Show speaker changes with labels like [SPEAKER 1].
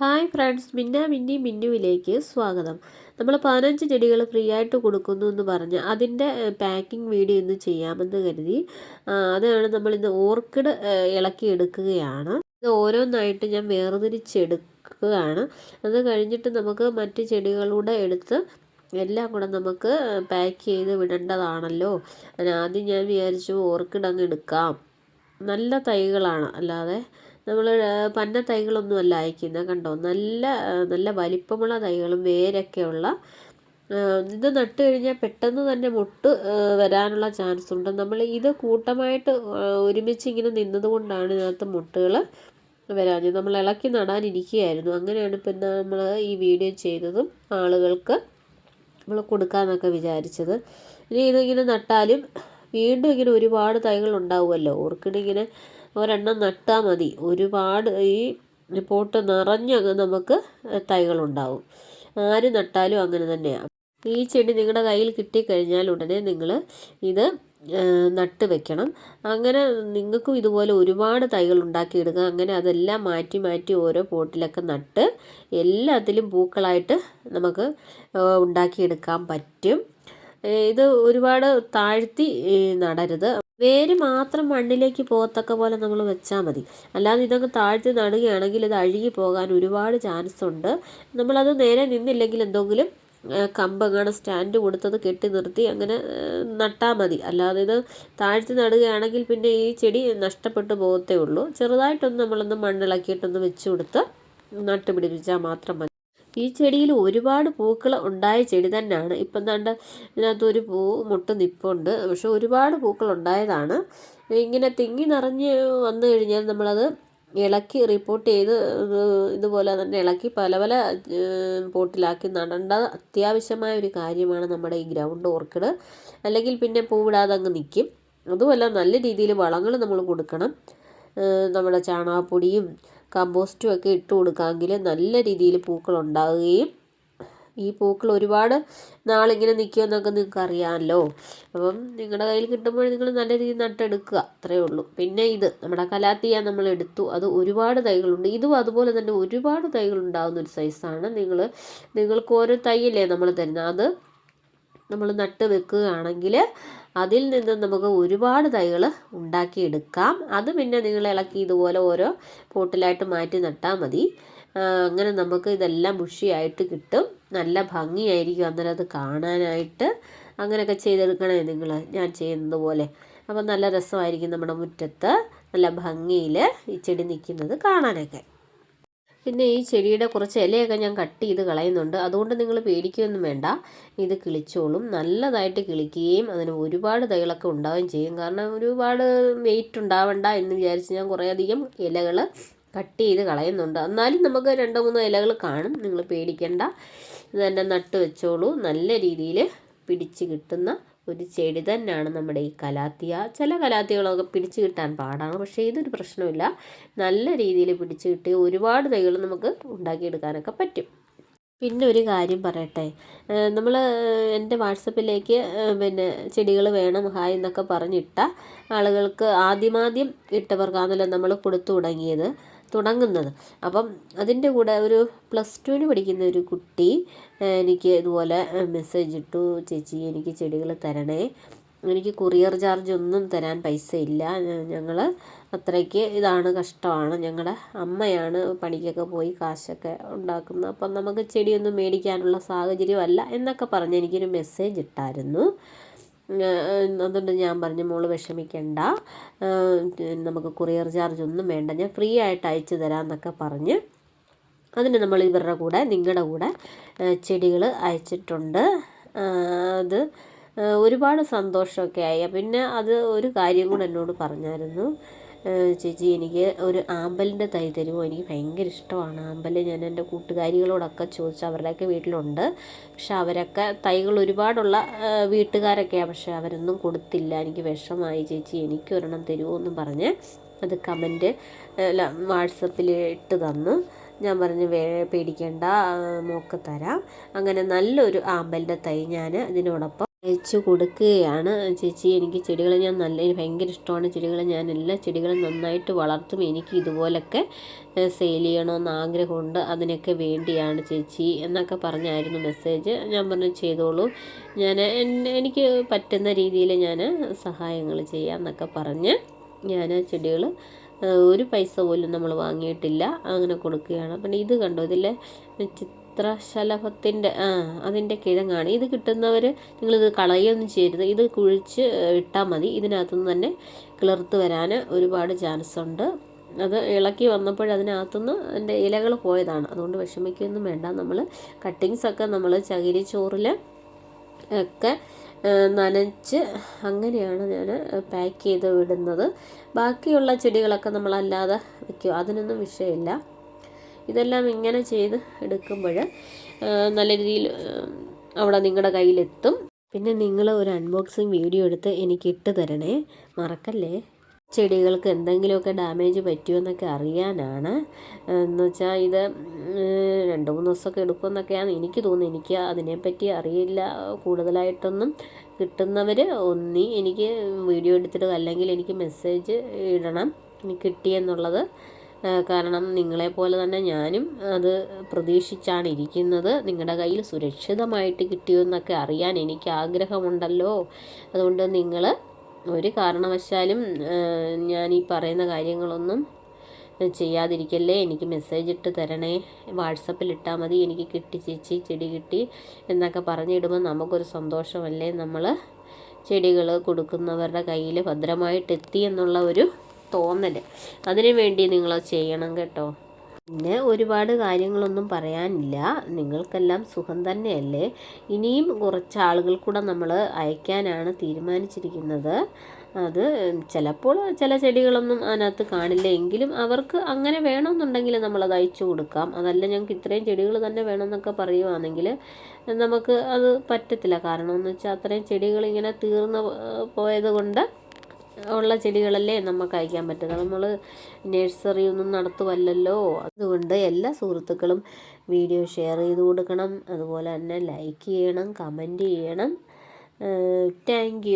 [SPEAKER 1] Hi friends മിന്ന മിന്നി മിന്നുവിലേക്ക് സ്വാഗതം. നമ്മൾ പതിനഞ്ച് ചെടികൾ ഫ്രീ ആയിട്ട് കൊടുക്കുന്നു എന്ന് പറഞ്ഞ് അതിന്റെ പാക്കിംഗ് വീഡിയോ ഇന്ന് ചെയ്യാമെന്ന് കരുതി. അതാണ് നമ്മൾ ഇന്ന് ഓർക്കിഡ് ഇളക്കി എടുക്കുകയാണ്. ഇത് ഓരോന്നായിട്ട് ഞാൻ വേർതിരിച്ചെടുക്കുകയാണ്. അത് കഴിഞ്ഞിട്ട് നമുക്ക് മറ്റ് ചെടികളുടെ എടുത്ത് എല്ലാം കൂടെ നമുക്ക് പാക്ക് ചെയ്ത് വിടേണ്ടതാണല്ലോ. ആദ്യം ഞാൻ വിചാരിച്ചു ഓർക്കിഡ് അങ്ങ് എടുക്കാം. നല്ല തൈകളാണ് അല്ലാതെ നമ്മൾ പന്ന തൈകളൊന്നും അല്ല അയക്കുന്നത് കണ്ടോ? നല്ല നല്ല വലിപ്പമുള്ള തൈകളും വേരൊക്കെയുള്ള ഇത് നട്ട് കഴിഞ്ഞാൽ പെട്ടെന്ന് തന്നെ മുട്ട് വരാനുള്ള ചാൻസ് ഉണ്ട്. നമ്മൾ ഇത് കൂട്ടമായിട്ട് ഒരുമിച്ച് ഇങ്ങനെ നിന്നതുകൊണ്ടാണ് ഇതിനകത്ത് മുട്ടുകൾ വരാഞ്ഞത്. നമ്മൾ ഇളക്കി നടാനിരിക്കുകയായിരുന്നു. അങ്ങനെയാണ് പിന്നെ നമ്മൾ ഈ വീഡിയോ ചെയ്തതും ആളുകൾക്ക് നമ്മൾ കൊടുക്കാമെന്നൊക്കെ വിചാരിച്ചത്. ഇനി ഇതിങ്ങനെ നട്ടാലും വീണ്ടും ഇങ്ങനെ ഒരുപാട് തൈകൾ ഉണ്ടാവുമല്ലോ. ഓർക്കിഡ് ഇങ്ങനെ ഒരെണ്ണം നട്ടാൽ മതി. ഒരുപാട് ഈ പോട്ട് നിറഞ്ഞങ്ങ് നമുക്ക് തൈകളുണ്ടാവും. ആര് നട്ടാലും അങ്ങനെ തന്നെയാണ് ഈ ചെടി നിങ്ങളുടെ കയ്യിൽ കിട്ടിക്കഴിഞ്ഞാൽ ഉടനെ നിങ്ങൾ ഇത് നട്ട് വെക്കണം. അങ്ങനെ നിങ്ങൾക്കും ഇതുപോലെ ഒരുപാട് തൈകൾ ഉണ്ടാക്കിയെടുക്കുക. അങ്ങനെ അതെല്ലാം മാറ്റി മാറ്റി ഓരോ പോട്ടിലൊക്കെ നട്ട് എല്ലാത്തിലും പൂക്കളായിട്ട് നമുക്ക് ഉണ്ടാക്കിയെടുക്കാൻ പറ്റും. ഇത് ഒരുപാട് താഴ്ത്തി നടരുത്. വേര് മാത്രം മണ്ണിലേക്ക് പോകത്തക്ക പോലെ നമ്മൾ വെച്ചാൽ മതി. അല്ലാതെ ഇതങ്ങ് താഴ്ത്തി നടുകയാണെങ്കിൽ ഇത് അഴുകി പോകാൻ ഒരുപാട് ചാൻസ് ഉണ്ട്. നമ്മളത് നേരെ നിന്നില്ലെങ്കിൽ എന്തെങ്കിലും കമ്പങ്ങാണ് സ്റ്റാൻഡ് കൊടുത്തത് കെട്ടി നിർത്തി അങ്ങനെ നട്ടാൽ മതി. അല്ലാതെ ഇത് താഴ്ത്തി നടുകയാണെങ്കിൽ പിന്നെ ഈ ചെടി നഷ്ടപ്പെട്ടു പോകത്തേ ഉള്ളൂ. ചെറുതായിട്ടൊന്ന് നമ്മളൊന്ന് മണ്ണിളക്കിയിട്ടൊന്ന് വെച്ച് കൊടുത്ത് നട്ടുപിടിപ്പിച്ചാൽ മാത്രം മതി. ഈ ചെടിയിൽ ഒരുപാട് പൂക്കൾ ഉണ്ടായ ചെടി തന്നെയാണ്. ഇപ്പം എന്താണ്ട് ഇതിനകത്തൊരു പൂ മുട്ട് നിപ്പുണ്ട്. പക്ഷെ ഒരുപാട് പൂക്കൾ ഉണ്ടായതാണ്. ഇങ്ങനെ തിങ്ങി നിറഞ്ഞ് വന്നു കഴിഞ്ഞാൽ നമ്മളത് ഇളക്കി റിപ്പോർട്ട് ചെയ്ത് ഇതുപോലെ തന്നെ ഇളക്കി പല പല പോട്ടിലാക്കി നടേണ്ട അത്യാവശ്യമായ ഒരു കാര്യമാണ് നമ്മുടെ ഈ ഗ്രൗണ്ട് ഓർക്കിഡ്. അല്ലെങ്കിൽ പിന്നെ പൂവിടാതെ അങ്ങ് നിൽക്കും അതുമല്ല നല്ല രീതിയിൽ വളങ്ങൾ നമ്മൾ കൊടുക്കണം. നമ്മുടെ ചാണകപ്പൊടിയും കമ്പോസ്റ്റും ഒക്കെ ഇട്ട് കൊടുക്കാമെങ്കിൽ നല്ല രീതിയിൽ പൂക്കൾ ഉണ്ടാവുകയും ഈ പൂക്കൾ ഒരുപാട് നാളിങ്ങനെ നിൽക്കുമെന്നൊക്കെ നിങ്ങൾക്ക് അറിയാമല്ലോ. അപ്പം നിങ്ങളുടെ കയ്യിൽ കിട്ടുമ്പോൾ നിങ്ങൾ നല്ല രീതിയിൽ നട്ടെടുക്കുക അത്രയേ ഉള്ളൂ. പിന്നെ ഇത് നമ്മുടെ കലാത്തിയ നമ്മൾ എടുത്തു. അത് ഒരുപാട് തൈകളുണ്ട്. ഇതും അതുപോലെ തന്നെ ഒരുപാട് തൈകൾ ഉണ്ടാകുന്ന ഒരു സൈസാണ് നിങ്ങൾ നിങ്ങൾക്ക് ഓരോ തൈയല്ലേ നമ്മൾ തരുന്നത്. അത് നമ്മൾ നട്ട് വെക്കുകയാണെങ്കിൽ അതിൽ നിന്ന് നമുക്ക് ഒരുപാട് തൈകൾ ഉണ്ടാക്കിയെടുക്കാം. അത് പിന്നെ നിങ്ങൾ ഇളക്കി ഇതുപോലെ ഓരോ പോട്ടിലായിട്ട് മാറ്റി നട്ടാൽ മതി. അങ്ങനെ നമുക്ക് ഇതെല്ലാം മുഷിയായിട്ട് കിട്ടും. നല്ല ഭംഗിയായിരിക്കും അന്നേരം അത് കാണാനായിട്ട്. അങ്ങനെയൊക്കെ ചെയ്തെടുക്കണേ നിങ്ങൾ. ഞാൻ ചെയ്യുന്നത് പോലെ. അപ്പം നല്ല രസമായിരിക്കും നമ്മുടെ മുറ്റത്ത്. നല്ല ഭംഗിയിൽ ഈ ചെടി നിൽക്കുന്നത് കാണാനൊക്കെ. പിന്നെ ഈ ചെടിയുടെ കുറച്ച് ഇലയൊക്കെ ഞാൻ കട്ട് ചെയ്ത് കളയുന്നുണ്ട്. അതുകൊണ്ട് നിങ്ങൾ പേടിക്കുകയൊന്നും വേണ്ട. ഇത് കിളിച്ചോളും. നല്ലതായിട്ട് കിളിക്കുകയും അതിന് ഒരുപാട് തൈകളൊക്കെ ഉണ്ടാവുകയും ചെയ്യും. കാരണം ഒരുപാട് വെയിറ്റ് ഉണ്ടാവണ്ട എന്ന് വിചാരിച്ച് ഞാൻ കുറേയധികം ഇലകൾ കട്ട് ചെയ്ത് കളയുന്നുണ്ട്. എന്നാലും നമുക്ക് രണ്ടോ മൂന്നോ ഇലകൾ കാണും. നിങ്ങൾ പേടിക്കേണ്ട. ഇത് തന്നെ നട്ട് വെച്ചോളൂ. നല്ല രീതിയിൽ പിടിച്ച് കിട്ടുന്ന ഒരു ചെടി തന്നെയാണ് നമ്മുടെ ഈ കലാത്തിയ. ചില കലാത്തികളൊക്കെ പിടിച്ചു കിട്ടാൻ പാടാണ്. പക്ഷേ ഇതൊരു പ്രശ്നമില്ല നല്ല രീതിയിൽ പിടിച്ചു കിട്ടി ഒരുപാട് തൈകൾ നമുക്ക് ഉണ്ടാക്കിയെടുക്കാനൊക്കെ പറ്റും. പിന്നെ ഒരു കാര്യം പറയട്ടെ. നമ്മൾ എന്റെ വാട്സപ്പിലേക്ക് പിന്നെ ചെടികൾ വേണം ഹായ് എന്നൊക്കെ പറഞ്ഞിട്ട ആളുകൾക്ക് ആദ്യമാദ്യം ഇട്ടവർക്കാണല്ലോ നമ്മൾ കൊടുത്തു തുടങ്ങിയത്. തുടങ്ങുന്നത്. അപ്പം അതിന്റെ കൂടെ ഒരു പ്ലസ് ടുവിന് പഠിക്കുന്ന ഒരു കുട്ടി എനിക്ക് ഇതുപോലെ മെസ്സേജ് ഇട്ടു ചേച്ചി എനിക്ക് ചെടികൾ തരണേ. എനിക്ക് കൊറിയർ ചാർജ് ഒന്നും തരാൻ പൈസ ഇല്ല. ഞങ്ങൾ അത്രയ്ക്ക് ഇതാണ് കഷ്ടമാണ്. ഞങ്ങളുടെ അമ്മയാണ് പണിക്കൊക്കെ പോയി കാശൊക്കെ ഉണ്ടാക്കുന്നത്. അപ്പം നമുക്ക് ചെടിയൊന്നും മേടിക്കാനുള്ള സാഹചര്യമല്ല എന്നൊക്കെ പറഞ്ഞ് എനിക്കൊരു മെസ്സേജ് ഇട്ടായിരുന്നു. അതുകൊണ്ട് ഞാൻ പറഞ്ഞു മോൾ വിഷമിക്കണ്ട. നമുക്ക് കൊറിയർ ചാർജ് ഒന്നും വേണ്ട. ഞാൻ ഫ്രീ ആയിട്ട് അയച്ചു തരാം എന്നൊക്കെ പറഞ്ഞ് അതിന് നമ്മൾ ഇവരുടെ കൂടെ നിങ്ങളുടെ കൂടെ ചെടികൾ അയച്ചിട്ടുണ്ട്. അത് ഒരുപാട് സന്തോഷമൊക്കെ ആയി. പിന്നെ അത് ഒരു കാര്യം കൂടെ എന്നോട് പറഞ്ഞായിരുന്നു. ചേച്ചി എനിക്ക് ഒരു ആമ്പലിന്റെ തൈ തരുമോ? എനിക്ക് ഭയങ്കര ഇഷ്ടമാണ്. ആമ്പൽ ഞാൻ എന്റെ കൂട്ടുകാരികളോടൊക്കെ ചോദിച്ചു അവരുടെയൊക്കെ വീട്ടിലുണ്ട്. പക്ഷെ അവരൊക്കെ തൈകൾ ഒരുപാടുള്ള വീട്ടുകാരൊക്കെയാണ് പക്ഷെ അവരൊന്നും കൊടുത്തില്ല. എനിക്ക് വിഷമായി. ചേച്ചി എനിക്ക് ഒരെണ്ണം തരുമോ എന്ന് പറഞ്ഞ് അത് കമന്റ് അല്ല വാട്സപ്പിൽ ഇട്ട് തന്നു. ഞാൻ പറഞ്ഞു വേ പേടിക്കേണ്ട മോക്ക് തരാം. അങ്ങനെ നല്ലൊരു ആമ്പലിന്റെ തൈ ഞാൻ ഇതിനോടൊപ്പം അയച്ചു കൊടുക്കുകയാണ് ചേച്ചി. എനിക്ക് ചെടികൾ ഞാൻ നല്ല ഭയങ്കര ഇഷ്ടമാണ് ചെടികൾ ഞാൻ എല്ലാ ചെടികളും നന്നായിട്ട് വളർത്തും. എനിക്ക് ഇതുപോലൊക്കെ സെയിൽ ചെയ്യണമെന്ന് ആഗ്രഹമുണ്ട്. അതിനൊക്കെ വേണ്ടിയാണ് ചേച്ചി എന്നൊക്കെ പറഞ്ഞായിരുന്നു മെസ്സേജ് ഞാൻ പറഞ്ഞു ചെയ്തോളൂ. ഞാൻ എനിക്ക് പറ്റുന്ന രീതിയിൽ ഞാൻ സഹായങ്ങൾ ചെയ്യാം എന്നൊക്കെ പറഞ്ഞ് ഞാൻ ചെടികൾ ഒരു പൈസ പോലും നമ്മൾ വാങ്ങിയിട്ടില്ല. അങ്ങനെ കൊടുക്കുകയാണ്. പിന്നെ ഇത് കണ്ടോ ഇതിലെ ചിത്രശലഭത്തിന്റെ അതിന്റെ കിഴങ്ങാണ്. ഇത് കിട്ടുന്നവർ നിങ്ങളിത് കളയൊന്നും ചെയ്യരുത്. ഇത് കുഴിച്ച് ഇട്ടാൽ മതി. ഇതിനകത്തുനിന്ന് തന്നെ കിളിർത്ത് വരാൻ ഒരുപാട് ചാൻസ് ഉണ്ട്. അത് ഇളക്കി വന്നപ്പോൾ അതിനകത്തുനിന്ന് അതിന്റെ ഇലകൾ പോയതാണ്. അതുകൊണ്ട് വിഷമിക്കുകയൊന്നും വേണ്ട. നമ്മൾ കട്ടിങ്സൊക്കെ നമ്മൾ ചകിരി ചോറിൽ ഒക്കെ നനച്ച് അങ്ങനെയാണ് ഞാൻ പാക്ക് ചെയ്ത് വിടുന്നത്. ബാക്കിയുള്ള ചെടികളൊക്കെ നമ്മളല്ലാതെ വയ്ക്കും അതിനൊന്നും വിഷയമില്ല. ഇതെല്ലാം ഇങ്ങനെ ചെയ്ത് എടുക്കുമ്പോൾ നല്ല രീതിയിൽ അവിടെ നിങ്ങളുടെ കയ്യിലെത്തും. പിന്നെ നിങ്ങൾ ഒരു അൺബോക്സിങ് വീഡിയോ എടുത്ത് എനിക്ക് ഇട്ട് തരണേ. മറക്കല്ലേ? ചെടികൾക്ക് എന്തെങ്കിലുമൊക്കെ ഡാമേജ് പറ്റുമെന്നൊക്കെ അറിയാനാണ്. എന്ന് വെച്ചാൽ ഇത് രണ്ട് മൂന്ന് ദിവസമൊക്കെ എടുക്കുമെന്നൊക്കെയാണ് എനിക്ക് തോന്നുന്നത്. എനിക്ക് അതിനെപ്പറ്റി അറിയില്ല. കൂടുതലായിട്ടൊന്നും കിട്ടുന്നവർ ഒന്നി എനിക്ക് വീഡിയോ എടുത്തിട്ട് അല്ലെങ്കിൽ എനിക്ക് മെസ്സേജ് ഇടണം. എനിക്ക് കിട്ടിയെന്നുള്ളത് കാരണം നിങ്ങളെപ്പോലെ തന്നെ ഞാനും അത് പ്രതീക്ഷിച്ചാണ് ഇരിക്കുന്നത്. നിങ്ങളുടെ കയ്യിൽ സുരക്ഷിതമായിട്ട് കിട്ടിയെന്നൊക്കെ അറിയാൻ എനിക്ക് ആഗ്രഹമുണ്ടല്ലോ. അതുകൊണ്ട് നിങ്ങൾ ഒരു കാരണവശാലും ഞാൻ ഈ പറയുന്ന കാര്യങ്ങളൊന്നും ചെയ്യാതിരിക്കല്ലേ. എനിക്ക് മെസ്സേജ് ഇട്ട് തരണേ. വാട്സപ്പിൽ ഇട്ടാൽ മതി. എനിക്ക് കിട്ടി ചേച്ചി ചെടി കിട്ടി എന്നൊക്കെ പറഞ്ഞിടുമ്പോൾ നമുക്കൊരു സന്തോഷമല്ലേ. നമ്മൾ ചെടികൾ കൊടുക്കുന്നവരുടെ കയ്യിൽ ഭദ്രമായിട്ട് എത്തി എന്നുള്ള ഒരു തോന്നൽ അതിനു വേണ്ടി നിങ്ങൾ ചെയ്യണം കേട്ടോ. പിന്നെ ഒരുപാട് കാര്യങ്ങളൊന്നും പറയാനില്ല. നിങ്ങൾക്കെല്ലാം സുഖം തന്നെയല്ലേ? ഇനിയും കുറച്ച് ആളുകൾ കൂടെ നമ്മൾ അയക്കാനാണ് തീരുമാനിച്ചിരിക്കുന്നത്. അത് ചിലപ്പോൾ ചില ചെടികളൊന്നും അതിനകത്ത് കാണില്ല. എങ്കിലും അവർക്ക് അങ്ങനെ വേണമെന്നുണ്ടെങ്കിൽ നമ്മളത് അയച്ചു കൊടുക്കാം. അതല്ല ഞങ്ങൾക്ക് ഇത്രയും ചെടികൾ തന്നെ വേണമെന്നൊക്കെ പറയുവാണെങ്കിൽ നമുക്ക് അത് പറ്റത്തില്ല. കാരണം എന്ന് വെച്ചാൽ അത്രയും ചെടികൾ ഇങ്ങനെ തീർന്നു പോയത് കൊണ്ട് ഉള്ള ചെടികളല്ലേ നമുക്ക് അയക്കാൻ പറ്റുന്നത്. നമ്മൾ നഴ്സറി ഒന്നും നടത്തുമല്ലല്ലോ അതുകൊണ്ട് എല്ലാ സുഹൃത്തുക്കളും വീഡിയോ ഷെയർ ചെയ്ത് കൊടുക്കണം. അതുപോലെ തന്നെ ലൈക്ക് ചെയ്യണം കമന്റ് ചെയ്യണം. താങ്ക്